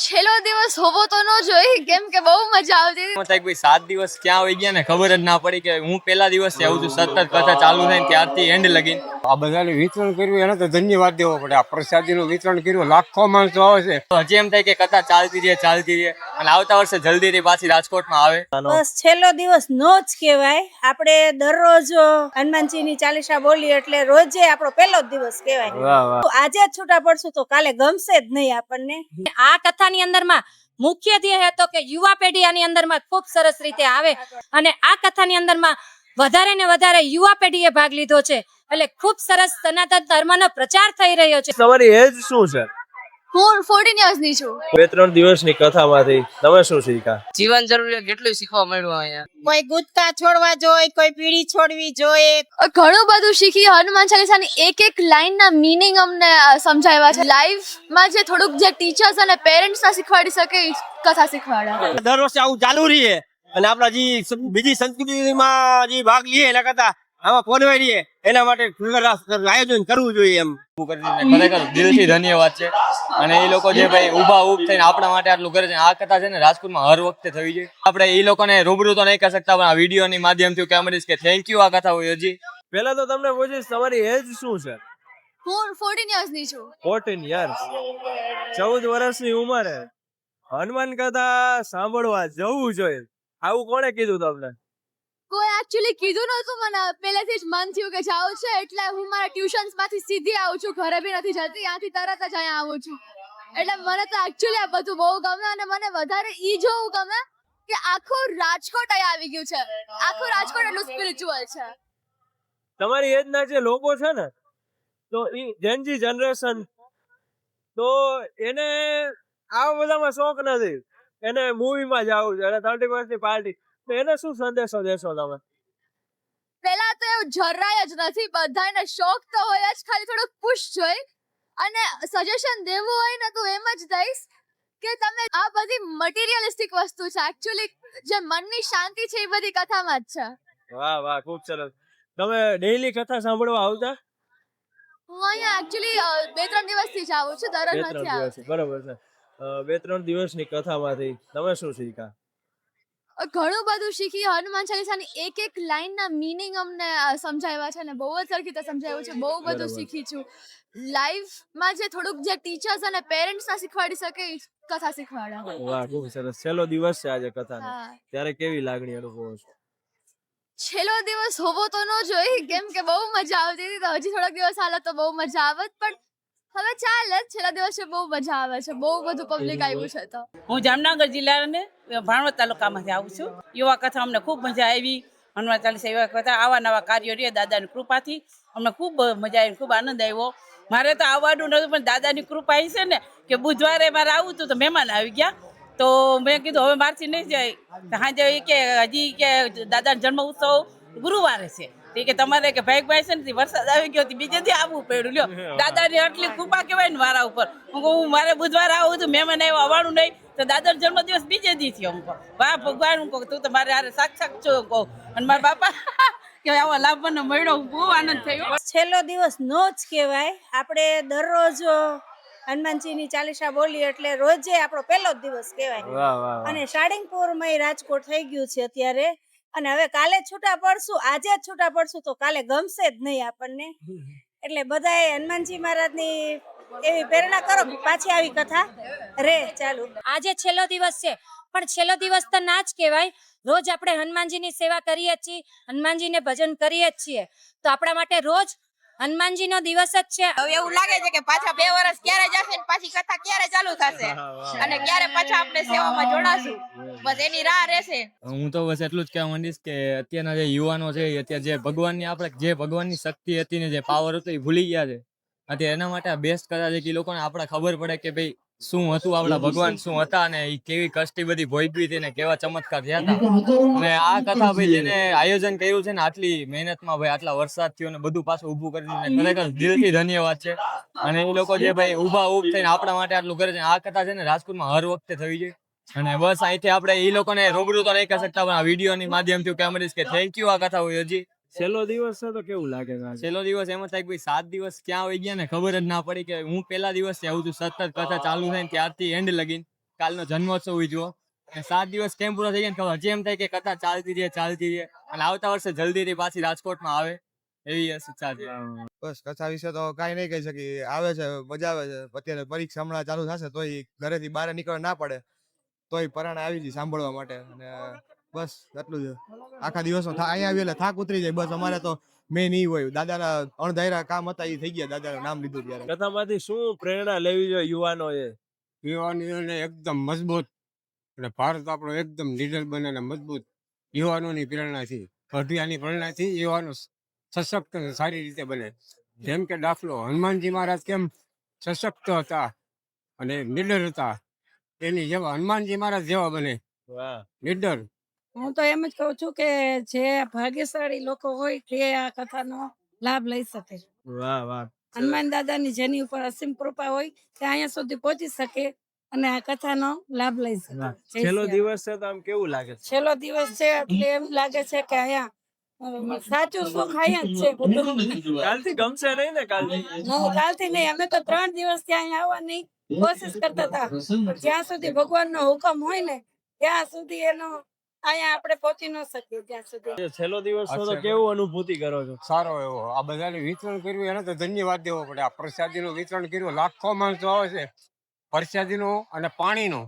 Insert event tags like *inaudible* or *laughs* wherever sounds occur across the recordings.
છેલ્લો દિવસ હોવો તો ન જોઈ કેમ કે બહુ મજા આવતી હતી. મતલબ ભાઈ સાત દિવસ ક્યાં આવી ગયા ને ખબર જ ના પડી કે હું પહેલા દિવસ આવું છું સતત કથા ચાલુ થાય ત્યારથી એન્ડ લગી આ બધાને વિતરણ કર્યું એને તો ધન્યવાદ દેવો પડે. આ પ્રસાદીનું વિતરણ કર્યું લાખો માણસો આવે છે. હજી એમ થાય કે કથા ચાલતી રહે ચાલતી રહે. અને આવતા વર્ષે જલ્દીથી પાછી રાજકોટમાં આવે. બસ છેલ્લો દિવસ નો જ કહેવાય. આપણે દરરોજ હનુમાનજીની ચાલીસા બોલીએ એટલે રોજે આપણો પહેલો જ દિવસ કહેવાય. આજે છૂટા પડશું તો કાલે ગમશે જ નહીં આપણને. આ કથાની અંદરમાં મુખ્ય ધ્યેય હતો કે યુવા પેઢી આની અંદરમાં ખૂબ સરસ રીતે આવે અને આ કથાની અંદરમાં વધારે ને વધારે યુવા પેઢીએ ભાગ લીધો છે. એટલે ખૂબ સરસ સનાતન ધર્મનો પ્રચાર થઈ રહ્યો છે. તમારી એજ શું છે? હું ફોર્ટીન યર્સની છું. બે ત્રણ દિવસની કથામાંથી. તમે શું શીખ્યા? જીવન જરૂરિયાત કેટલું શીખવા મળ્યું અહીંયા. કોઈ ગુટકા છોડવા જોઈએ કોઈ પીડી છોડવી જોઈએ ઘણું બધું શીખી હનુમાન ચાલીસાની એક એક લાઈનના મિનિંગ અમને સમજાવ્યા છે. લાઈફમાં જે થોડુંક જે ટીચર્સ અને પેરેન્ટ્સ ના શીખવાડી શકે કથા શીખવાડ્યા દર વર્ષે આવું ચાલુ રહીએ અને આપણા જે બીજી સંસ્કૃતિમાં જે ભાગ લઈએ એના કરતા આમાં પોલવાઈ એના માટે આયોજન કરવું જોઈએ એમ. ખરેખર દિલથી ધન્યવાદ છે. અને એ લોકો જે ભાઈ ઊભા ઊભ થઈને આપણા માટે આટલું કરે છે આ કથા છે ને રાજકોટમાં હર વખતે થવી જોઈએ. આપણે એ લોકોને રૂબરૂ તો નહીં કરી શકતા પણ આ વિડીયોની માધ્યમથી કહેવા કે થેન્ક યુ આ કથા હોય હજી. પહેલા તો તમને પૂછીશ તમારી એજ શું છે? હું ફોર્ટીન યર્સની છું. ફોર્ટીન યર્સ ચૌદ વર્ષની ઉંમરે હનુમાન કથા સાંભળવા જવું જોઈએ. આવું કોણે કીધું તમને? કોઈ એકચ્યુઅલી કીધું નહોતું મને. પહેલેથી જ મન થયું કે જાઉં છે, એટલે હું મારા ટ્યુશન્સમાંથી સીધી આવું છું. ઘરે બી નથી જતી, ત્યાંથી તરત જ અહીંયા આવું છું. એટલે મને તો એકચ્યુઅલી આ બધું બહુ ગમે અને મને વધારે ઈ જોવું ગમે કે આખું રાજકોટ અહીંયા આવી ગયું છે. આખું રાજકોટ એટલું સ્પિરિચ્યુઅલ છે. તમારી એજના જે લોકો છે ને, તો ઈ જેનજી જનરેશન તો એને આવા બધામાં શોખ નથી. એને મૂવીમાં જવું છે અને થર્ટી ફર્સ્ટની પાર્ટી તો એને શું સંદેશો દેશો તમે? પહેલા તો એવું જરાય જ નથી બધાને શોખ તો હોય જ ખાલી થોડુંક પુશ જોઈ. અને સજેશન દેવું હોય ને તો એમ જ દઈશ કે તમે આ બધી મટીરિયલિસ્ટિક વસ્તુ છે એકચ્યુઅલી જે મનની શાંતિ છે એ બધી કથામાં જ છે. વાહ વાહ ખૂબ સરસ. તમે ડેઈલી કથા સાંભળવા આવતા? હું અહીંયા એકચ્યુઅલી બે ત્રણ દિવસથી જ આવું છું દરરોજ નથી આવતી બરાબર બરોબર છે. બે ત્રણ દિવસની કથામાંથી તમે શું શીખ્યા? ઘણું બધું શીખી હનુમાન ચાલીસાની એક એક લાઈનના મિનિંગ અમને સમજાવ્યા છે અને બહુ જ સરખી રીતે સમજાવ્યું છે. બહુ બધું શીખી છું. લાઈફમાં જે થોડુંક જે ટીચર્સ અને પેરેન્ટ્સ ના શીખવાડી શકે કથા શીખવાડ્યા વાહ ખૂબ સરસ. છેલ્લો દિવસ છે આજે કથાનો. ત્યારે કેવી લાગણી અનુભવો છો? છેલ્લો દિવસ હોવો તો ન જોઈ કેમ કે બહુ મજા આવતી હતી. તો હજી થોડાક દિવસ હાલે તો બહુ મજા આવત પણ હવે ચાલે. છેલ્લા દિવસે બહુ મજા આવે છે બહુ બધું પબ્લિક આવ્યું છે તો. હું જામનગર જિલ્લાને ભાણવડ તાલુકામાંથી આવું છું. યુવા કથા અમને ખૂબ મજા આવી. હનુમાન ચાલીસા યુવા કથા આવા નવા કાર્યો રહ્યા દાદાની કૃપાથી. અમને ખૂબ મજા આવી ખૂબ આનંદ આવ્યો. મારે તો આવવાનું નહોતું પણ દાદાની કૃપા એ છે ને કે બુધવારે મારે આવું હતું તો મહેમાન આવી ગયા. તો મેં કીધું હવે મારથી નહીં જાય. હા કે હજી કે દાદાનો જન્મ ઉત્સવ ગુરુવારે છે. તો કે તમારે કે ભાઈ ભાઈ છે ને વરસાદ આવી ગયો તો બીજે દી આવવું પડ્યું. લ્યો દાદાની આટલી કૃપા કહેવાય ને મારા ઉપર. હું કહું મારે બુધવારે આવું હતું મને એવું આવવાનું નહીં. તો દાદાનો જન્મદિવસ બીજે દી થયો હું કહું. વાહ ભગવાન હું કહું તું તો મારે હારે સાક્ષાત છો કહું. અને મારા બાપા *laughs* કે આવો લાભ મને મળ્યો બહુ આનંદ થયો. છેલ્લો દિવસ નો જ કહેવાય. આપણે દરરોજ હનુમાનજીની ચાલીસા બોલી એટલે રોજે આપણો પહેલો દિવસ કહેવાય. અને વાહમાં રાજકોટ થઈ ગયું છે અત્યારે. અને હવે કાલે છૂટા પડશું આજે જ છૂટા પડશું તો કાલે ગમશે જ નહીં આપણને. એટલે બધાએ હનુમાનજી મહારાજની એવી પ્રેરણા કરો પાછી આવી કથા. રે ચાલુ. આજે છેલ્લો દિવસ છે પણ છેલ્લો દિવસ તો ના જ કહેવાય. રોજ આપણે હનુમાનજીની સેવા કરીએ જ છીએ હનુમાનજીને ભજન કરીએ જ છીએ. તો આપણા માટે રોજ હનુમાનજીનો દિવસ જ છે. હવે એવું લાગે છે કે પાછા બે વર્ષ ક્યારે જશે ને પાછી કથા ક્યારે ચાલુ થશે? અને ક્યારે પાછા આપણે સેવામાં જોડાશું? બસ એની રાહ રહેશે. હું તો બસ એટલું જ કહેવા માંડીશ કે અત્યારના જે યુવાનો છે એ અત્યારે જે ભગવાનની આપણે જે ભગવાનની શક્તિ હતી ને જે પાવર હતો એ ભૂલી ગયા છે. અત્યારે એના માટે આ બેસ્ટ કથા છે કે લોકોને આપણે ખબર પડે કે ભાઈ શું હતું આપણા ભગવાન શું હતા અને એ કેવી કષ્ટી બધી ભોગવી હતી ને કેવા ચમત્કાર થયા હતા? અને આ કથા ભાઈ જેને આયોજન કર્યું છે ને આટલી મહેનતમાં ભાઈ આટલા વરસાદ થયો ને બધું પાછું ઊભું કરી ખરેખર દિલથી ધન્યવાદ છે. અને એ લોકો જે ભાઈ ઊભા ઊભ થઈને આપણા માટે આટલું કરે છે આ કથા છે ને રાજકોટમાં હર વખતે થવી જોઈએ અને બસ અહીંથી આપણે એ લોકોને રૂબરૂ તો નહીં કહી શકતા પણ આ વિડીયોની માધ્યમથી કહેવા કે થેન્ક યુ આ કથા હોય હજી. છેલ્લો દિવસ છે તો કેવું લાગે છે છેલ્લો દિવસ એમ થાય કે ભાઈ સાત દિવસ ક્યાં આવી ગયા ને ખબર જ ના પડી કે હું પેલા દિવસ આવું છું સતત કથા ચાલુ થાય ને ત્યારથી એન્ડ લગી કાલનો જન્મોત્સવ ઉજવો અને સાત દિવસ કેમ પૂરો થઈ ગયા ને ખબર? હજી એમ થાય કે કથા ચાલતી રહે ચાલતી રહે. અને આવતા વર્ષે જલ્દીથી પાછી રાજકોટમાં આવે. એવી ઈચ્છા છે. બસ કથા વિશે તો કાંઈ નહીં કહી શકી આવે છે મજા આવે છે. અત્યારે પરીક્ષા હમણાં ચાલુ થશે તોય ઘરેથી બહાર નીકળવા ના પડે. તોય પરાણે આવી જઈ સાંભળવા માટે. અને બસ એટલું જ. આખા દિવસમાં થા અહીંયા આવી એટલે થાક ઉતરી જાય. બસ અમારે તો મેન ઈ હોય. દાદાના અણધાર્યા કામ હતા એ થઈ ગયા. દાદાનું નામ લીધું ત્યારે. કથામાંથી શું પ્રેરણા લેવી જોઈએ યુવાનો એ યુવાનોને એકદમ મજબૂત અને ભારત આપણો એકદમ લીડર બને અને મજબૂત યુવાનોની પ્રેરણાથી અઢિયાની પ્રેરણાથી યુવાનો સશક્ત સારી રીતે બને. જેમ કે દાખલો હનુમાનજી મહારાજ કેમ સશક્ત હતા અને નિડર હતા? એની જેવા હનુમાનજી મહારાજ જેવા બને. લીડર હું તો એમ જ કહું છું કે જે ભાગ્યશાળી લોકો હોય તે આ કથાનો લાભ લઈ શકે. વાહ વાહ. હનુમાન દાદાની જેની ઉપર અસીમ કૃપા હોય તે અહીંયા સુધી પહોંચી શકે અને આ કથાનો લાભ લઈ શકે. છેલ્લો દિવસ છે તો આમ કેવું લાગે છે? છેલ્લો દિવસ છે એટલે એમ લાગે છે કે અહીંયા સાચું સુખ અહીંયા જ છે કાલથી ગમશે નહીં ને કાલથી? હું કાલથી નહીં અમે તો ત્રણ દિવસ ત્યાં અહીંયા આવવાની કોશિશ કરતા હતા. જ્યાં સુધી ભગવાનનો હુકમ હોય ને ત્યાં સુધી એનો અહીંયા આપણે પહોંચી ન શકીએ ત્યાં સુધી. છેલ્લો દિવસ તો કેવું અનુભૂતિ કરો છો? સારો એવો. આ બધાને વિતરણ કર્યું એને તો ધન્યવાદ દેવો પડે. આ પ્રસાદીનું વિતરણ કર્યું લાખો માણસો આવે છે. પ્રસાદીનું અને પાણીનું.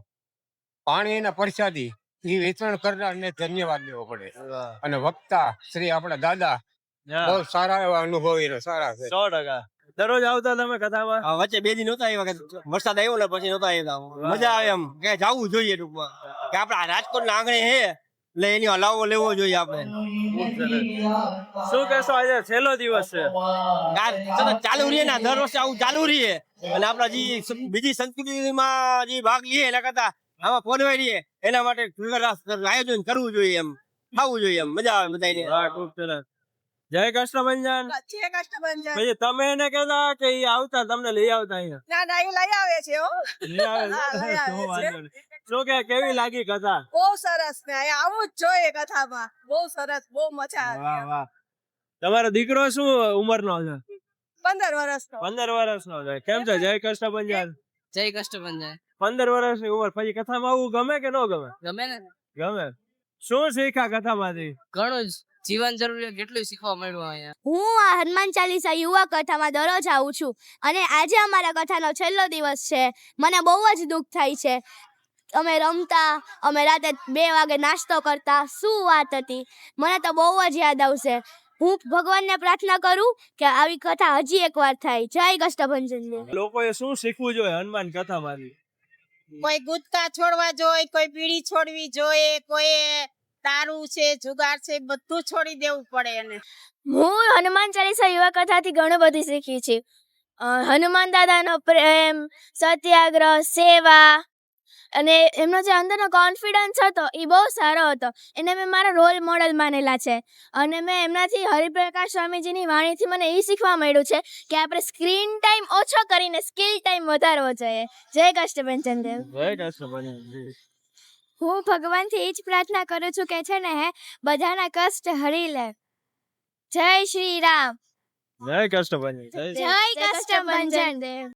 પાણી અને પ્રસાદી એ વિતરણ કરનારને ધન્યવાદ દેવો પડે. અને વક્તા શ્રી આપણા દાદા બહુ સારા એવા અનુભવી સારા છે. સો ટકા. દરરોજ આવતા તમે કથામાં? વચ્ચે બે દિન નતા આવ્યા વરસાદ આવ્યો ને પછી નતા આવ્યા. મજા આવે એમ. કે જવું જોઈએ ટૂંકમાં. કે આપડા રાજકોટ ના આંગણે હે. એટલે એની હલાવો લેવો જોઈએ આપણે. શું કહેશો આજે? છેલ્લો દિવસ છે. ચાલુ રહીએ ને. દર વર્ષે આવું ચાલુ રહીએ. અને આપણા જે બીજી સંસ્કૃતિમાં જે ભાગ લઈએ એના કરતા આમાં પોલવાઈ રહીએ એના માટે આયોજન કરવું જોઈએ એમ. થવું જોઈએ એમ. મજા આવે બધાને હા ખૂબ સરસ. જય કષ્ટભંજન પછી તમે એને કહેતા કે આવતા તમને લઈ આવતા અહીંયા. ના ના એ લઈ આવે હો. લઈ છે. શું કે કેવી લાગી કથા? બહુ સરસ ને આવું જ જોઈએ કથામાં. બહુ સરસ બહુ મજા વાહ વાહ. તમારો દીકરો શું ઉંમરનો છે? પંદર વર્ષનો. પંદર વર્ષનો છે. કેમ છે? જય કૃષ્ણભંજન. જય કષ્ટભંજન પંદર વર્ષની ઉંમર. પછી કથામાં આવું ગમે કે ન ગમે? ગમે ને. ગમે. શું શીખ્યા કથામાંથી? ઘણું જ. જીવન જરૂરિયાત કેટલું શીખવા મળ્યું અહીંયા. હું આ હનુમાન ચાલીસા યુવા કથામાં દરરોજ આવું છું. અને આજે અમારા કથાનો છેલ્લો દિવસ છે. મને બહુ જ દુઃખ થાય છે. અમે રમતા અમે રાતે બે વાગે નાસ્તો કરતા. શું વાત હતી? મને તો બહુ જ યાદ આવશે. હું ભગવાનને પ્રાર્થના કરું કે આવી કથા હજી એકવાર થાય. જય કષ્ટભંજન લોકોએ શું શીખવું જોઈએ હનુમાન કથામાંથી? કોઈ ગુટકા છોડવા જોઈએ કોઈ બીડી છોડવી જોઈએ કોઈ તારું છે જુગાર છે બધું છોડી દેવું પડે એને. હું હનુમાન ચાલીસા યુવા કથાથી ઘણું બધું શીખી છે. હનુમાન દાદાનો પ્રેમ સત્યાગ્રહ સેવા અને એમનો જે અંદરનો કોન્ફિડન્સ હતો એ બહુ સારો હતો. એને મેં મારા રોલ મોડલ માનેલા છે. અને મેં એમનાથી હરિપ્રકાશ સ્વામીજીની વાણીથી મને એ શીખવા મળ્યું છે કે આપણે સ્ક્રીન ટાઈમ ઓછો કરીને સ્કિલ ટાઈમ વધારવો જોઈએ. જય કષ્ટભંજન દેવ જય હું ભગવાનથી એ જ પ્રાર્થના કરું છું કે છે ને હે બધાના કષ્ટ હરી લે. જય શ્રી રામ. જય કૃષ્ણભંજન જય જય કષ્ટભંજન દેવ